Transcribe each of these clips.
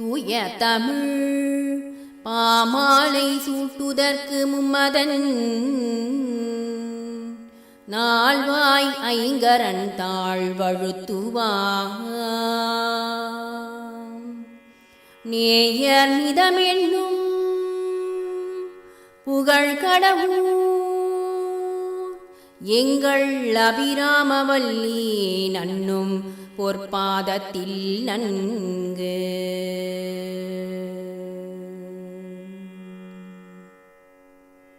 தூய தமிழ். பாமாலை சூட்டுதற்கு மும்மதன். நாள்வாய் ஐங்கரன் தாழ்வழுத்துவாம் நேயர் மிதமென்னும் புகழ் கடவுள். எங்கள் அபிராமவல்லி நன்னும் பொற்பாதத்தில் நன்கு.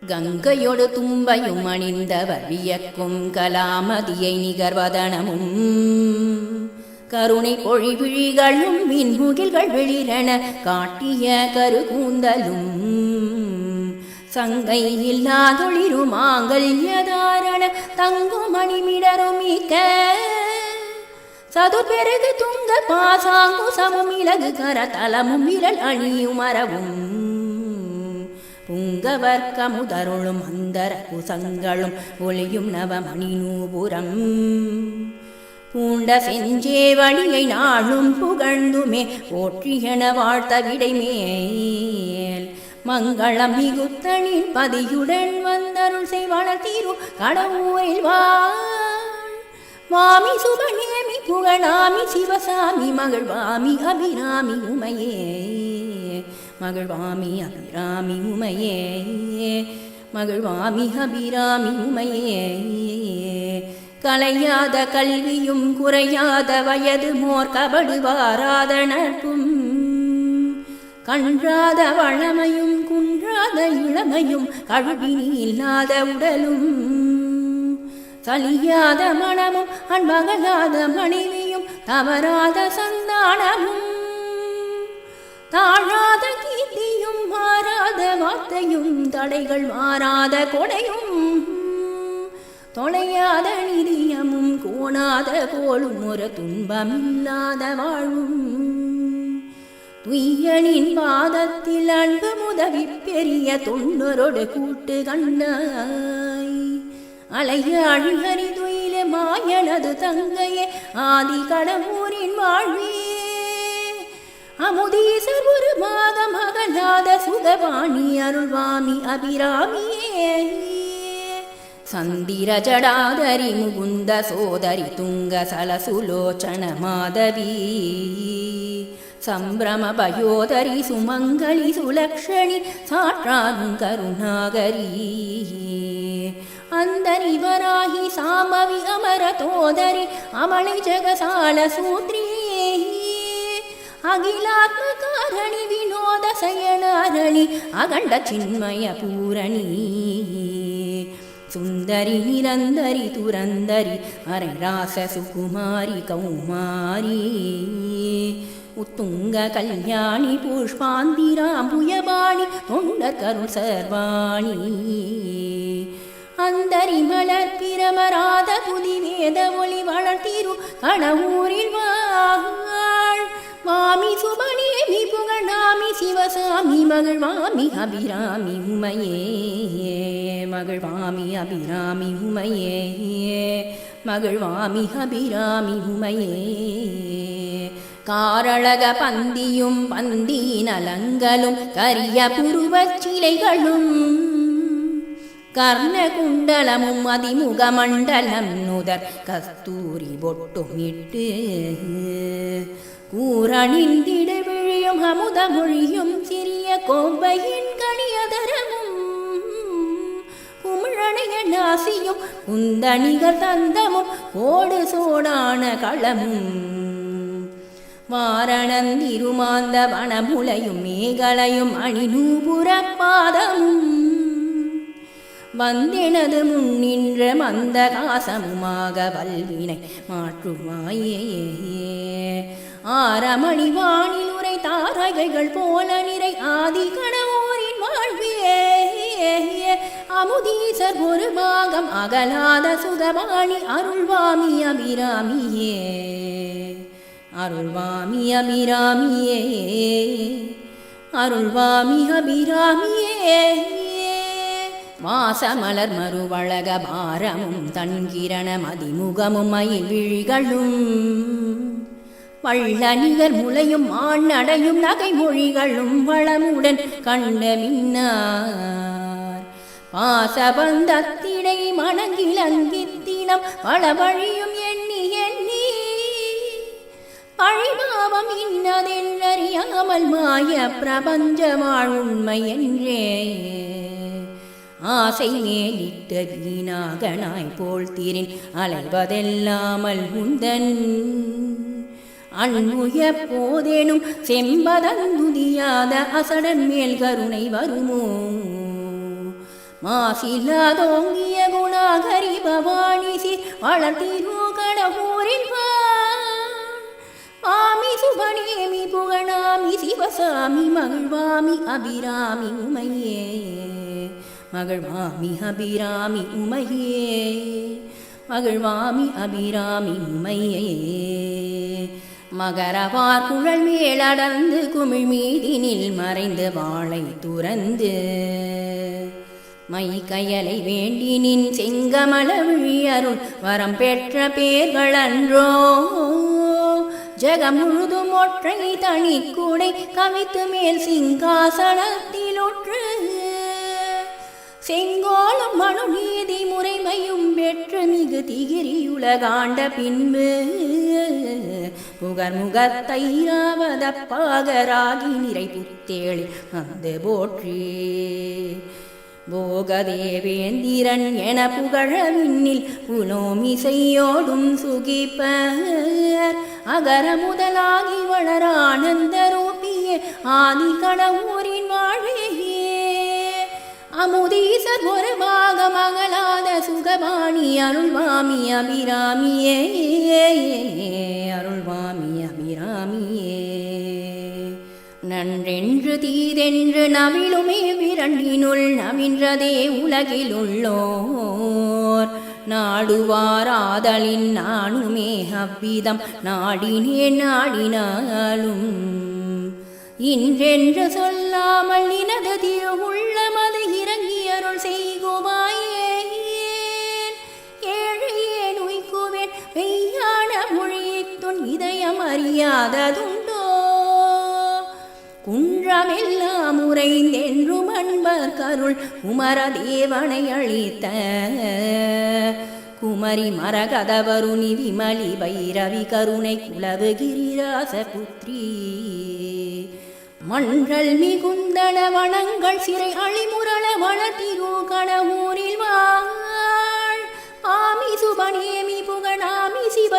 கங்கையொடு தும்பையும் அணிந்தவர் வியக்கும் கலாமதியை நிகர்வதனமும். கருணை பொழிவிழிகளும் மின்முகில்கள் வெளிரென காட்டிய கருகூந்தலும். சங்கை இல்லாதொளிரும் மாங்கல்யதாரண தங்கும் மணிமிடரும் மிக்க சதுர்பெருகு துங்க பாசாங்கு சமும் இலகு கரதலமும் விரல் அணியும் மரவும் புங்கவர் கமுதருளும் அந்தர குசங்களும் ஒளியும் நவமணி நூபுரம் பூண்ட செஞ்சேவடியை நாளும் புகழ்ந்துமே போற்றியன வாழ்த்த விடைமேல். மங்களம் மிகுத்தனின் பதியுடன் வந்தருள் செய்வாளர் தீரு கடவுரில் வா வாமி சுபநேமி புகழாமி சிவசாமி மகள் வாமி அபிராமி உமையே. மகள் வாமி அபிராமி உமையே. மகள் வாமி அபிராமி உமையே. கலையாத கல்வியும் குறையாத வயது மோர் கபடு வாராத நட்பும். கன்றாத வளமையும் குன்றாத இளமையும் கழுவினி இல்லாத உடலும். சலியாத மனமும் அன்பகலாத மனைவியும் தவறாத சந்தானமும். தாழாத கீர்த்தியும் மாறாத வார்த்தையும் தடைகள் மாறாத கொடையும். தொலையாத நிதியமும் கோணாத போலும் ஒரு துன்பமில்லாத வாழும். துய்யனின் பாதத்தில் அன்பு முதவி பெரிய தொண்டரோடு கூட்டு கண்ணாய் அலைய அழிகரி துயில மாயனது தங்கையே ஆதி கடவுரின் வாழ்வே அமுதீசர் ஒரு மாதம் அகலாத சுதவாணி அருள்வாமி அபிராமியே. சந்திர ஜடாதரி முகுந்த சோதரி துங்க சலசுலோச்சன மாதவி. சம்பிரம பயோதரி சுமங்கலி சுலக்ஷணி சாற்றாகும் கருணாகரி. அந்தரி இவராகி சாம்பவி அமர தோதரி அமளை ஜகசால அகிலாத்ம காரணி வினோத சயனாரணி அகண்ட சின்மய பூரணி. சுந்தரி நிரந்தரி துரந்தரி அரைராச சுகுமாரி கௌமாரி. உத்துங்க கல்யாணி புஷ்பாந்திராம்புயபாணி தொண்டர் கருள் சர்வாணி. அந்தரி மலர் பிரமராத புதி வேத ஒளி வளர்த்திரு கணவூரில் வாழ் மாமி சுபநேமி புகழாமி சிவசாமி மகள் மகிழ்வாமி அபிராமி உமையே. மகள் மகிழ்வாமி அபிராமி உமையே. மகள் வாமி அபிராமி உமையே. காரழக பந்தியும் பந்தியின் அலங்களும் கரிய புருவச் சிலைகளும் கர்ணகுண்டலமும் அதிமுகமண்டலம் நுதர் கஸ்தூரி பொட்டுமிட்டு கூரணிந்திட விழியும் அமுதமொழியும் சிறிய கோம்பையின் கணியதரமும் குமிழனைய நாசியும் குந்தணிகர் தந்தமும் கோடு சோடான களமும் வாரணந்திருமாந்த வனமுலையும் மேகலையும் அணிநூபுர பாதமும் வந்தெனது முன்னின்ற மந்த காசமுமாக வல்வினை மாற்றுமாயே ஆரமணி வானில் உரை தாரகைகள் போல நிறை ஆதி கணவோரின் வாழ்வியே அமுதீசர் ஒரு பாகம் அகலாத சுகவாணி அருள்வாமி அபிராமியே. அருள்வாமி அபிராமியே. அருள்வாமி அபிராமியே. மாசமலர் மறுவழக பாரமும் தன்கிரண மதிமுகமும் மயில் விழிகளும் வள்ள நிகர் முளையும் மானடையும் நகை மொழிகளும் வளமுடன் கண்ட மின்னார். பாசபந்தத்திடை மணங்கில் அங்கித்தினம் பல வழியும் எண்ணி எண்ணி. அழிபாவம் இன்னதென்றறியாமல் மாய பிரபஞ்சமாள் உண்மை என்றே. ஆசை மேலிட்ட வீணாகனாய் போல் தீரின் அலைவதெல்லாமல் உந்தன் அன்புய போதேனும் செம்பதந்துதியாத அசடன் மேல் கருணை வருமோ? மாசில்லாதோங்கிய குணாகரி பவானிசி சீர் வளர்த்திரோ கடவுரின் ஆமி சுபனேமி புகழாமி சிவசாமி மகிழ்வாமி அபிராமி உமையே. மகிழ்வாமி அபிராமி உமையே. மகிழ்வாமி அபிராமி உமையே. மகரவார் குழல் மேலடர்ந்து குமிழ் மீதினில் மறைந்து வாளை துறந்து. மை கயலை வேண்டினின் செங்கமல விழியருள் வரம் பெற்ற பேர்கள் அன்றோ. ஜெகமுழுதும் ஒற்றை தனி கூடை கவித்து மேல் சிங்காசனத்தில் செங்கோலம் மனு நீதி முறைமையும் பெற்று மிகு திகிரியுலகாண்ட பின்பு புகர் முகத்தைராவத பாகராகி நிறை புத்தேளி வந்து போற்றி. போகதேவேந்திரன் என புகழ விண்ணில் புலோமிசையோடும் சுகிப்பர். அகர முதலாகி வளர ஆனந்த ரூபியே ஆதி கடவுள் அமுதீசர் ஒரு பாகமகளாத சுகபாணி அருள்வாமி அபிராமியே. அருள்வாமி அபிராமியே. நன்றென்று தீதென்று நவிழுமே விரண்டினுள் நவின்றதே உலகிலுள்ளோர். நாடுவாராதலின் நானுமே அவ்விதம் நாடினே நாடினாலும். இன்றென்று சொல்லாமல் நினது திருவுள்ளமது இதயம் அறியாததுண்டோ குன்றமெல்லாம் உறைந்தென்றும் அன்பர் கருள் குமரதேவனை அளித்த குமரி மரகதவருணி விமலி பைரவி கருணை குலவுகிரிராச புத்ரி மன்றல் மிகுந்தன வனங்கள் சிறை அழிமுரள வளர்த்திரு கடவுரில் வாழ். ஆமி சுபனேமி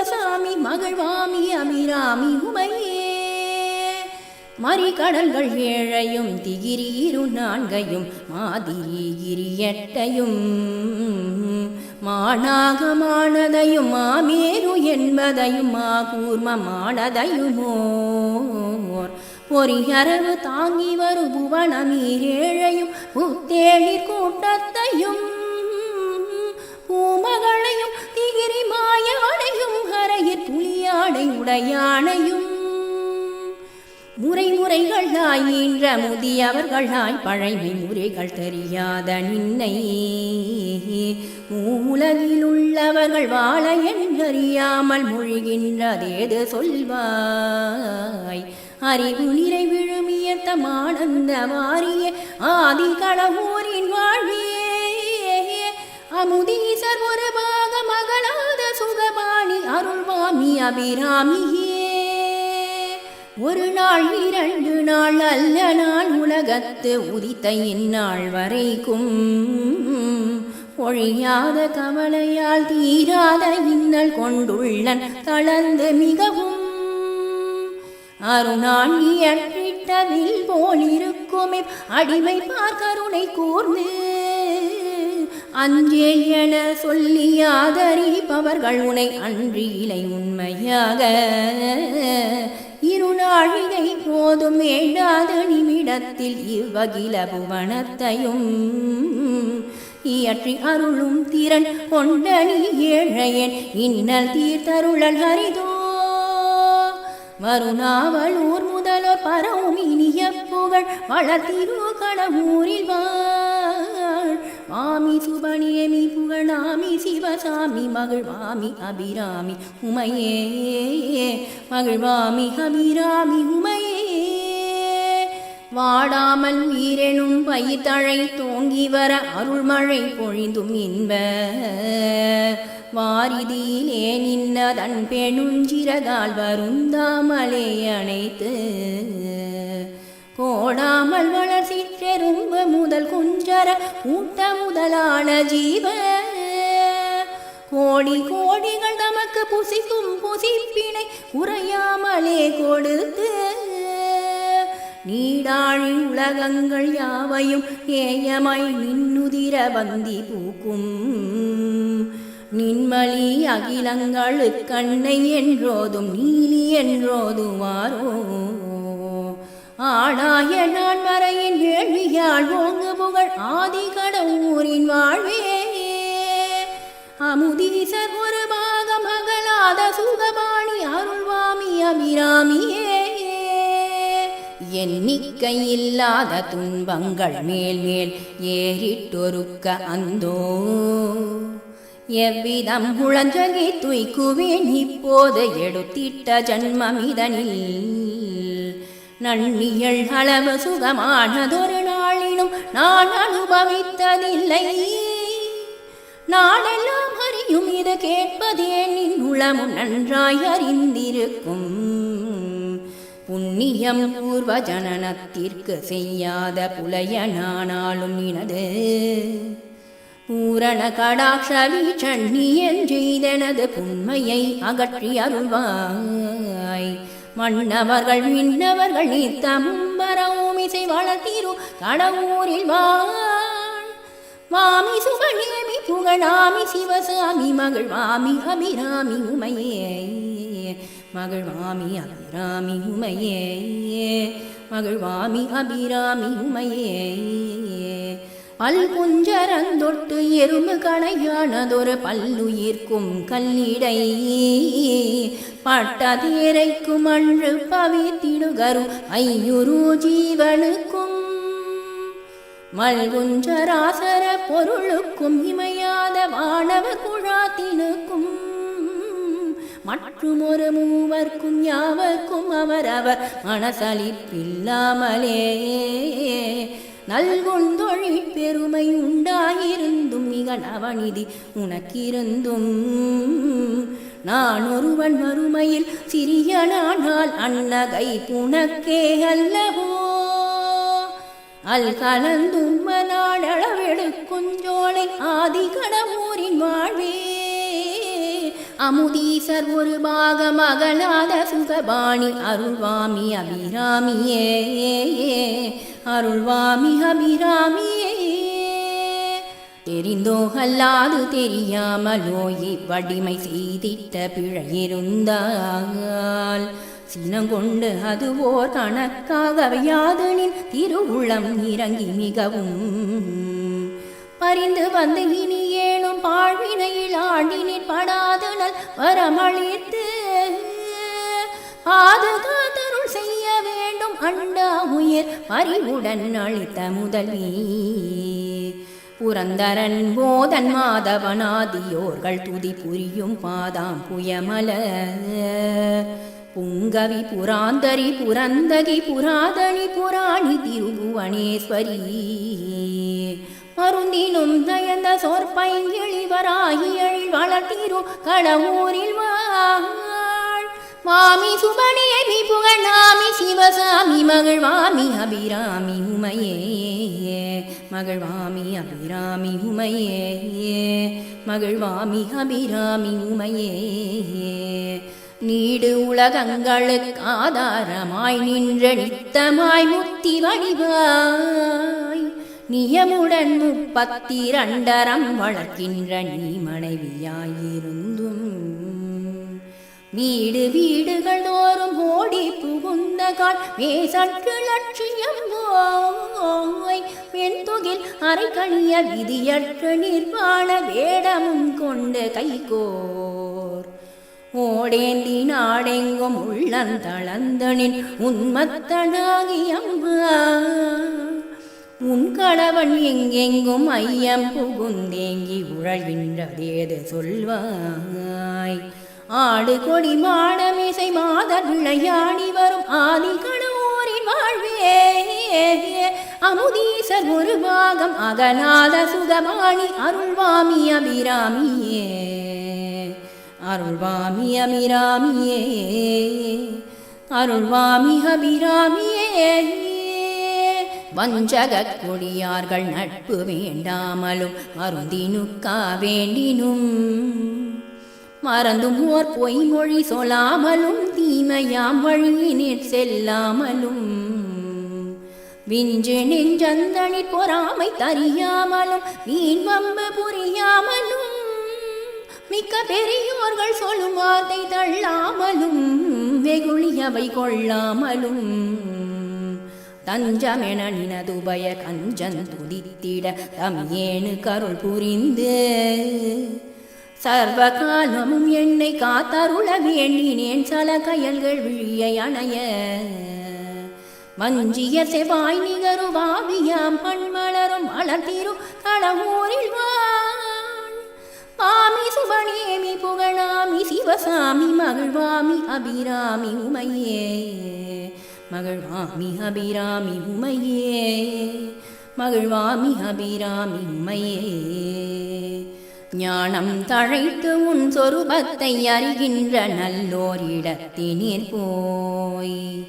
புகழாமி சிவசாமி அபிராமி உமையே. மறிகடல்கள் ஏழையும் திகிரி இரு நான்கையும் மாதிரி கிரியட்டையும். மானாகமானதையும் மாமேரு என்பதையும் மா கூர்மமானதையுமோர் பொறியரவு தாங்கி வரும் புவனமீரேழையும் புத்தேழி கூட்டத்தையும் பூமகளையும் திகிரி மாயானையும் ஹரையிற் புலியாடை உடையானையும். முறை முறைகளாய் ஈன்ற முதியவர்களாய் பழைமை முறைகள் தெரியாத நின்னை. மூலகில் உள்ளவர்கள் வாழ என்றறியாமல் மொழிகின்றதேது சொல்வாய். அறிவு நிறை விழுமியத்தமானந்த வாரிய ஆதி கடவுரின் வாழ்வி அமுதீசர் ஒரு பாக மகளாத சுகபாணி அருள்வாமி அபிராமியே. ஒரு நாள் இரண்டு நாள் அல்ல நாள் உலகத்து உதித்த இந்நாள் வரைக்கும். ஒழியாத கவலையால் தீராத இன்னல் கொண்டுள்ளன் தளர்ந்து மிகவும். அருணான் இயற்றிட்டவில் போலிருக்குமே அடிமை பார்க்கருணை கூர்ந்து அஞ்சேல் என சொல்லியாதறிபவர்கள் உனை அன்றியிலை உண்மையாக. இருநாழிகை போதும் வேண்டாத நிமிடத்தில் இவ்வகில புவனத்தையும் இயற்றி அருளும் திறன் கொண்ட நீ ஏழையன். இன்னல் தீர்த்தருளல் ஹரிதோ வருணாவலூர் முதல்வர் பரவும் இனிய புகழ். வளர்த்திரு கடவுரில் வா. ஆமி சுபணியமி புகழாமி சிவசாமி மகிழ்வாமி அபிராமி உமையே. மகிழ்வாமி அபிராமி உமையே. வாடாமல் உயிரெனும் பயிர்த்தழை தோங்கி வர அருள்மழை பொழிந்தும் இன்ப. வாரிதியிலே நின்னதன் பெணுஞ்சிறதால் வருந்தாமலே அணைத்து. கோடாமல் வளர் சிற்றெரும்பு முதல் குஞ்சர ஊட்ட முதலான ஜீவ. கோடி கோடிகள் நமக்கு புசிக்கும் புசிப்பினை குறையாமலே கொடுத்து. நீடாழி உலகங்கள் யாவையும் ஏயமாய் நின்னுதிர வந்தி பூக்கும். நின்மலி அகிலங்களுக்கு கண்ணை என்றோதும் நீலி என்றோதுவாரோ ஆளாய நான் மறையின் வேள்வியால் ஓங்கு புகழ் ஆதி கடவுரின் வாழ்வே. அமுதீசர் ஒரு பாகம் அகலாத சுகபாணி அருள்வாமி அபிராமியே. எண்ணிக்கையில்லாத துன்பங்கள் மேல் மேல் ஏறிட்டொருக்க அந்தோ. எவ்விதம் முழஞ்சகி துய்க்குவேன் இப்போது எடுத்திட்ட ஜன்மமிதனில் நன்னியல் அளவு சுகமானதொரு நாளினும் நான் அனுபவித்ததில்லை. நாளெல்லாம் அறியும் இது கேட்பதே நின் உளமும் நன்றாய் அறிந்திருக்கும். புண்ணியம் பூர்வ ஜனனத்திற்கு செய்யாத புலைய நானாலும் இனது. பூரண கடாட்ச வீச்சண்ணி என்றெய்தனது புண்மையை அகற்றி அருள்வாய். மன்னவர்கள் மின்னவர்கள் நீ தம்பரவும் இசை வளர்த்திரு கடவுரில் வாமி மாமி சுகநேமி புகழாமி சிவசாமி மகள் வாமி அபிராமி உமையே. மகள் வாமி அபிராமி உமையே. மகள் வாமி அபிராமி உமையே. பல் குஞ்சரந்தொட்டு எறும்பு கணையானதொரு பல்லுயிர்க்கும் கல்லிடை. பட்டதேரைக்கும் அன்று பவித்திடுகரு ஐயுரு ஜீவனுக்கும். மல்குஞ்சராசர பொருளுக்கும் இமையாத வானவர் குழாத்தினுக்கும். மற்றும் ஒரு மூவர்க்கும் யாவர்க்கும் அவரவர் மனசலிப்பில்லாமலே நல்கொண்டொழி பெருமை உண்டாயிருந்தும் மிக நவநிதி உனக்கிருந்தும். நான் ஒருவன் மறுமையில் சிறியனானால் அன்னகை புனக்கே அல்லவோ? அல் கலந்தும் நாடளவெடுக்குஞ்சோலை ஆதி கடமூரின் வாழ்வே. அமுதீசர் ஒரு பாகம் அகலாத சுகபாணி அருள்வாமி அபிராமியே. அருள்வாமி அபிராமியே தெரிந்தோ அல்லாது தெரியாமலோ இவ்வடிமை செய்திட்ட பிழையிருந்தால் சினங்கொண்டு அது ஓர் கணக்காகவையாதனின் திருவுளம் இறங்கி மிகவும் பறிந்து வந்து இனி ஏனும் பாழ்வினையில் ஆண்டினில் படாதனல் வரமளித்து பாதுகாத்தருள் செய்ய வேண்டும் அண்டா உயிர் அறிவுடன் அளித்த முதல்வி புரந்தரன் போதன் மாதவனாதியோர்கள் துதி புரியும் பாதாம் புயமல. புங்கவி புராந்தரி புரந்தகி புராதனி புராணி திருபுவனேஸ்வரி. மருந்தினும் தயந்த சொற்பைங்கிழிவராகி எழில் வளர்த்திரு கடவுரில் வா. மாமி சுபணியமி புகழ் நாமி சிவசாமி மகிழ்வாமி அபிராமி உமையே. மகிழ்வாமி அபிராமி உமையே. மகிழ்வாமி அபிராமி உமையே. நீடு உலகங்களுக்கு ஆதாரமாய் நின்ற நித்தமாய் முத்தி வடிவாய். நியமுடன் முப்பத்திரண்டரம் வளர்க்கின்ற நீ மனைவியாயிருந்தும் வீடு வீடுகள் தோறும் ஓடி புகுந்த கால் மேசற்று லட்சியம் போய் பெண் தொகில் அரைக்கணிய விதியற்ற நிர்வாண வேடமும் கொண்டு கைகோர். ஓடேந்தி நாடெங்கும் உள்ளந்தளந்தனின் உன்மத்தனாகி உன் கணவன் எங்கெங்கும் ஐயம் புகுந்தேங்கி உழல்கின்றதேது சொல்வாய். ஆடு கொடி மாடமிசை மாதர் விளையாடி வரும் ஆதி கணவோரின் வாழ்வே. அமுதீசர் ஒரு பாகம் அகநாத சுகமாணி அருள்வாமி அபிராமியே. அருள்வாமி அபிராமியே. அருள்வாமி அபிராமியே. வஞ்சகக் கொடியார்கள் நட்பு வேண்டாமலும் அருந்தினுக்கா வேண்டினும். மறந்தும் ஓர் பொய்மொழி சொல்லாமலும் தீமையாம் வழியினிற் செல்லாமலும். விஞ்சு நெஞ்சந்தனி பொறாமை தறியாமலும் வீண் வம்பு புரியாமலும். மிக்க பெரியோர்கள் சொல்லும் வார்த்தை தள்ளாமலும் வெகுளியவை கொள்ளாமலும். தஞ்சமென நினதுபய கஞ்சன் துதித்திட தமியேனு கருள் புரிந்து. சர்வ காலமும் என்னை காத்தருளவி எண்ணினேன் சல கயல்கள் விழியை அணைய. வஞ்சிய செவாய் நிகரு வாவியாம் பண்மலரும் வளர்த்திரு களமூரில் வாமி பாமி சுபநேமி புகழாமி சிவசாமி மகிழ்வாமி அபிராமி உமையே. மகிழ்வாமி அபிராமி உமையே. மகிழ்வாமி அபிராமி உமையே. ஞானம் தழைத்து உன் சொருபத்தை அறிகின்ற நல்லோர் இடத்தினீர் போய்.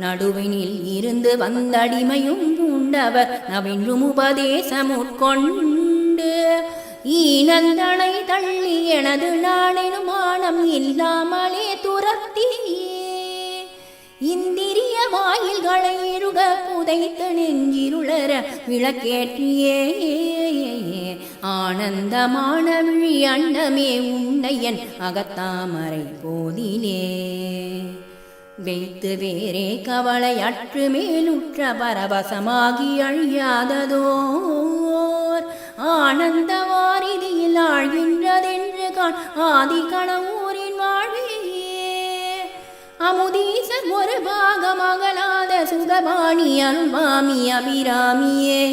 நடுவினில் இருந்து வந்தடிமையும் பூண்டவர் நவின்றும் உபதேசம் உட்கொண்டு ஈனந்தனை தள்ளி எனது நாளெனும் மானம் இல்லாமலே துரத்தியே. இந்திரிய வாயில்களை இருக புதைத்து நெஞ்சிருளர விளக்கேற்றியே. ஆனந்தமான விழி அண்டமே உன்னையன் அகத்தாமரை போதிலே. வைத்து வேறே கவலை அற்று மேலுற்ற பரவசமாகி அழியாததோர். ஆனந்த வாரிதியில் ஆழ்கின்றதென்று கான் ஆதி கணவூரின் வாழ்வியே அமுதீசர் ஒரு பாகமகளாத சுதபாணி அருள்வாமி அபிராமியே.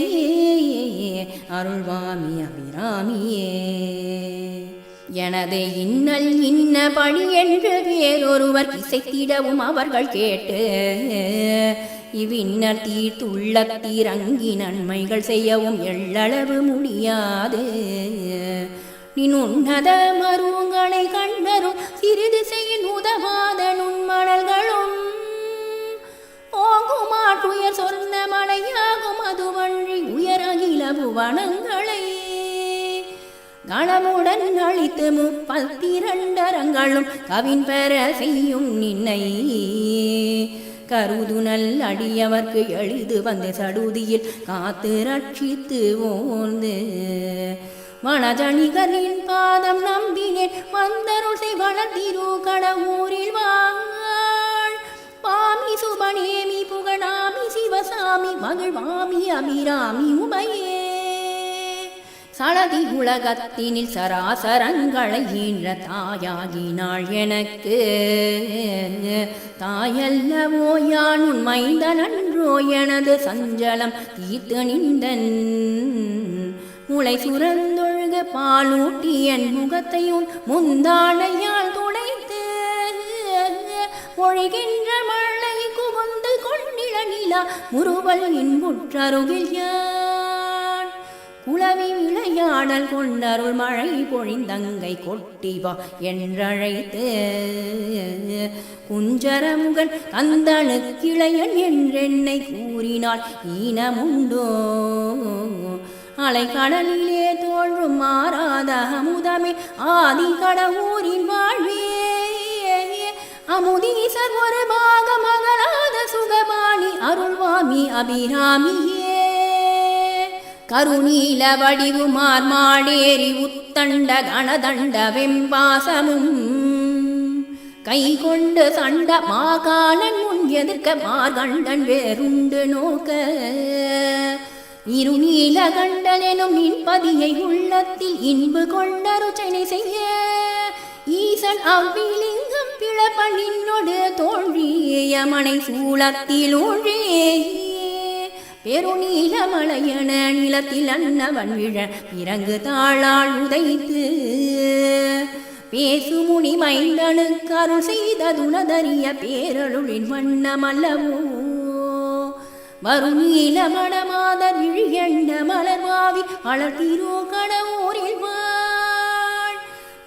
அருள்வாமி அபி அபிராமியே எனது இன்னல் இன்ன பணி என்று வேறொருவர் இசைத்திடவும் அவர்கள் கேட்டு இவ்வின்னர் தீர்த்துள்ள தீரங்கி நன்மைகள் செய்யவும் எள்ளளவு முடியாது. நின் உன்னத மருவங்களை கண்டரும் சிறிது செய்யின் உதவாத நுண்மணல்களும் ஓங்குமாற்றுயர் சொன்ன மலையாகும் அதுவன்றி உயர் அகில புவனங்களை கணமுடன் அழித்து முப்பத்திரண்டரங்களும் கவின் பெற செய்யும் நின்னை. கருதுனல் அடியவர்க்கு எளிது வந்து சடுதியில் காத்து ரட்சித்து ஓர்ந்து வனஜனிகரின் பாதம் நம்பினேன் வந்தருள் செய் வளர்த்திரு கடவுரில் வாழ். பாமி சுபநேமி புகழாமி சிவசாமி மகிழ்வாமி அபிராமி உமையே. சடதி உலகத்தினில் சராசரங்களை ஈன்ற தாயாகினாள் எனக்கு. தாயல்லவோ யான் உன் மைந்தனன்றோ எனது சஞ்சலம் தீர்த்து நின்றன். முளை சுரந்தொழுக பாலூட்டி என் முகத்தையும் முந்தானையால் துடைத்து. ஒழிகின்ற மழை குவந்து கொண்டிட நிலா முறுவல் இன்புற்றருகில் யார்? குளவி விளையாடல் கொண்டருள் மழை பொழிந்தங்கை கொட்டிவா என்றழைத்து. குஞ்சரமுகன் கந்தனுக்கிளையன் என்றென்னை கூறினாள் ஈனமுண்டோ? அலைக்கடலிலே தோன்றும் மாறாத அமுதமே ஆதி கடவுரின் வாழ்வே. அமுதீசர் ஒரு பாகம் அகலாத சுகபாணி அருள்வாமி அபிராமியே. கருணீல வடிவுமார் மாடேறி உத்தண்ட கணதண்ட வெம்பாசமும். கை கொண்டு சண்ட மாகாணன் முன் எதிர்க்க மார்கண்டன் வேறுண்டு நோக்க. இருநீல கண்டனெனும் நின்பதியை உள்ளத்தில் இன்பு கொண்ட ருச்சனை செய்ய. ஈசன் அவ்விலிங்கம் பிளப்பண்ணினோடு தோன்றிய மனை சூளத்தில் பெருநீல மலையன நிலத்தில் அன்னவன் விழ இறங்கு தாளால் உதைத்து. பேசுமுனி மைந்தனுக்கு அருள் செய்த துணதறிய பேரருளின் வண்ணமல்லவோ. வரும் நீலமணமாத விழியண்ட மலர்வாவி அழகிரோ கடவுரில் வாழ்.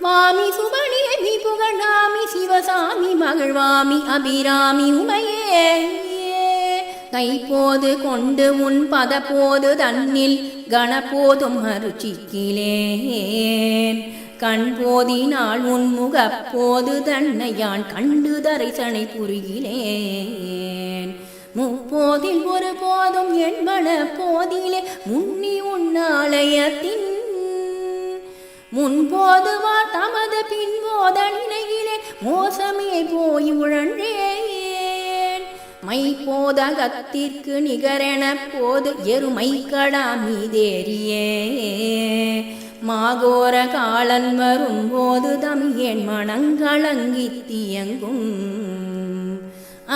வாமி சுபணியமி புகழாமி சிவசாமி மகிழ்வாமி அபிராமி உமையே. கைப்போது கொண்டு உன் பதப்போது தன்னில் கணப்போதும் அருச்சிக்கிலேன். கண் போதினால் உன் முகப்போது தன்னை யான் கண்டு தரிசனை புரிகிலேன் முப்போதில் ஒரு போதும் என்பன போதிலே முன்னி உன்னாலயத்தின் முன்போது தமது பின்போத நிலையிலே மோசமே போய் உழன்றேன். மை போதகத்திற்கு நிகரென போது எருமை கடா மீதேறியே. மாகோர காலன் வரும்போது என் மனங்களங்கி தியங்கும்.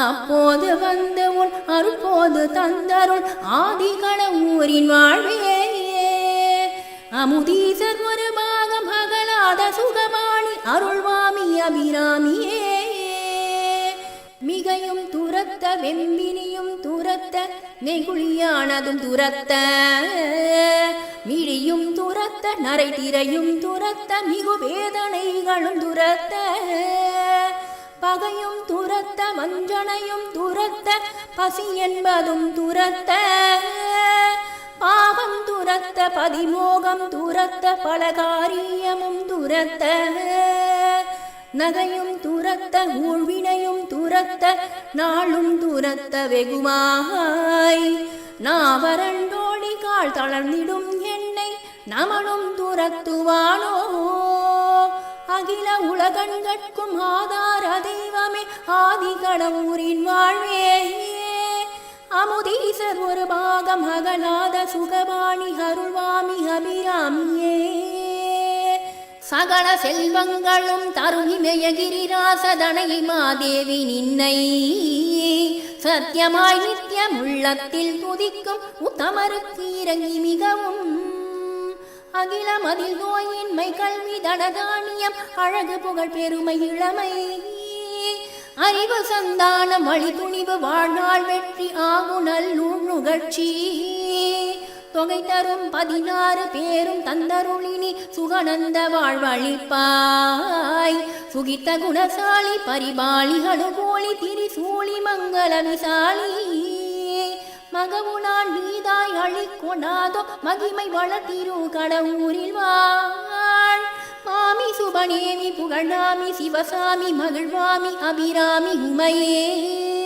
அப்போது வந்து உன் அருப்போது தந்தருள் ஆதிகண ஊரின் வாழ்வே அமுதீசர் ஒரு பாகம் அகலாத சுகமாணி அருள்வாமி அபிராமியே. மிகையும் துரத்த வெம்பினியும் துரத்த நெகுழியானதும் துரத்த மிழியும் துரத்த நரை திரையும் துரத்த மிகு வேதனைகளும் துரத்த பகையும் துரத்த வஞ்சனையும் துரத்த பசி என்பதும் துரத்த பாவம் துரத்த பதிமோகம் துரத்த பல காரியமும் துரத்த நகையும் துரத்த ஊழ்வினையும் துரத்த நாளும் துரத்த வெகுமாய் நாவரண்டோடி கால் தளர்ந்திடும் என்னை நமனும் துரத்துவானோ அகில உலகங்கட்கும் ஆதார தெய்வமே ஆதி கடவுரின் வாழ்வே. அமுதீசர் ஒரு பாகம் அகலாத சுகபாணி அருள்வாமி அபிராமியே. சகல செல்வங்களும் தருகிமய கிரிராசதனை மாதேவி நின்னை. சத்தியமாய் நித்தியம் உள்ளத்தில் துதிக்கும் உத்தமருக்கு இறங்கி மிகவும். அகிலமதில் நோயின்மை கல்வி தனதானியம் அழகு புகழ் பெருமை இளமை. அறிவு சந்தானம் வழி துணிவு வாழ்நாள் வெற்றி ஆகுணல் நுகழ்ச்சி தொகை தரும் பதினாறு பேரும் தந்தருளினி சுகநந்த வாழ்வழிப்பாய். சுகித்த குணசாலி பரிபாலிகளு கோழி திரிசூலி மங்கள விசாலி. மகவுனான் நீதாய் அழிக்கொண்டாதோ மகிமை வளர்த்திரு கடவுரில் வாழ். மாமி சுபநேமி புகழாமி சிவசாமி மகிழ்வாமி அபிராமி உமையே.